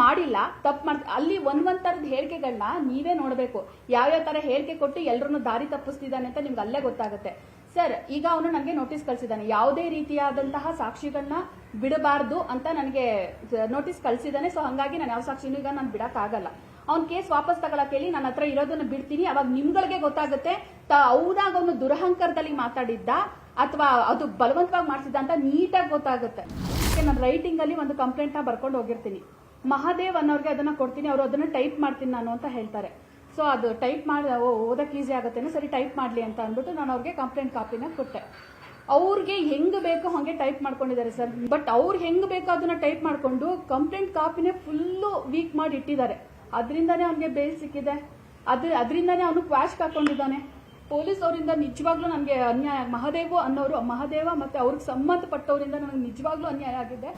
ಮಾಡಿಲ್ಲ, ತಪ್ಪು ಮಾಡ್, ಅಲ್ಲಿ ಒಂದ್ ಒಂದ್ ತರದ ಹೇಳಿಕೆಗಳನ್ನ ನೀವೇ ನೋಡಬೇಕು. ಯಾವ್ಯಾವ ತರ ಹೇಳಿಕೆ ಕೊಟ್ಟು ಎಲ್ಲರನ್ನು ದಾರಿ ತಪ್ಪಿಸ್ತಿದ್ದಾನೆ ಅಂತ ನಿಮ್ಗೆ ಅಲ್ಲೇ ಗೊತ್ತಾಗುತ್ತೆ. ಸರ್, ಈಗ ಅವನು ನನಗೆ ನೋಟಿಸ್ ಕಳಿಸಿದ್ದಾನೆ. ಯಾವುದೇ ರೀತಿಯಾದಂತಹ ಸಾಕ್ಷಿಗಳನ್ನ ಬಿಡಬಾರ್ದು ಅಂತ ನನಗೆ ನೋಟಿಸ್ ಕಳಿಸಿದ್ದಾನೆ. ಸೊ ಹಂಗಾಗಿ ನಾನು ಯಾವ ಸಾಕ್ಷಿನೂ ಈಗ ನಾನು ಬಿಡಕ್ಕಾಗಲ್ಲ. ಅವ್ನ ಕೇಸ್ ವಾಪಸ್ ತಗೊಳಕ್ ಹೇಳಿ ನನ್ನ ಹತ್ರ ಇರೋದನ್ನ ಬಿಡ್ತೀನಿ. ಅವಾಗ ನಿಮ್ಗಳಿಗೆ ಗೊತ್ತಾಗುತ್ತೆ. ಅವನಾಗ ಅವನು ದುರಹಂಕಾರದಲ್ಲಿ ಮಾತಾಡಿದ್ದ ಅಥವಾ ಅದು ಬಲವಂತವಾಗಿ ಮಾಡಿಸಿದ್ದ ಅಂತ ನೀಟಾಗಿ ಗೊತ್ತಾಗುತ್ತೆ. ನಾನು ರೈಟಿಂಗ್ ಅಲ್ಲಿ ಒಂದು ಕಂಪ್ಲೇಂಟ್ನ ಬರ್ಕೊಂಡು ಹೋಗಿರ್ತೀನಿ. ಮಹಾದೇವ್ ಅನ್ನೋರ್ಗೆ ಅದನ್ನ ಕೊಡ್ತೀನಿ, ಅವರು ಅದನ್ನ ಟೈಪ್ ಮಾಡ್ತೀನಿ ನಾನು ಅಂತ ಹೇಳ್ತಾರೆ. ಸೊ ಅದು ಟೈಪ್ ಮಾಡಿ ಓದಕ್ಕೆ ಈಸಿ ಆಗುತ್ತೇನೆ, ಸರಿ ಟೈಪ್ ಮಾಡಲಿ ಅಂತ ಅಂದ್ಬಿಟ್ಟು ನಾನು ಅವ್ರಿಗೆ ಕಂಪ್ಲೇಂಟ್ ಕಾಪಿನ ಕೊಟ್ಟೆ. ಅವ್ರಿಗೆ ಹೆಂಗ್ ಬೇಕೋ ಹಂಗೆ ಟೈಪ್ ಮಾಡ್ಕೊಂಡಿದ್ದಾರೆ ಸರ್. ಬಟ್ ಅವ್ರು ಹೆಂಗ್ ಬೇಕೋ ಅದನ್ನ ಟೈಪ್ ಮಾಡ್ಕೊಂಡು ಕಂಪ್ಲೇಂಟ್ ಕಾಪಿನೇ ಫುಲ್ಲು ವೀಕ್ ಮಾಡಿ ಇಟ್ಟಿದ್ದಾರೆ. ಅದರಿಂದಾನೇ ಅವ್ನಿಗೆ ಬೇಲ್ ಸಿಕ್ಕಿದೆ. ಅದ್ರ, ಅದರಿಂದಾನೇ ಅವನು ಕ್ವಾಶ್ ಹಾಕೊಂಡಿದ್ದಾನೆ. ಪೊಲೀಸ್ ಅವರಿಂದ ನಿಜವಾಗ್ಲೂ ನನಗೆ ಅನ್ಯಾಯ, ಮಹಾದೇವ ಅನ್ನೋರು, ಮಹಾದೇವ ಮತ್ತೆ ಅವ್ರಿಗೆ ಸಂಬಂಧಪಟ್ಟವರಿಂದ ನನಗೆ ನಿಜವಾಗ್ಲೂ ಅನ್ಯಾಯ ಆಗಿದೆ.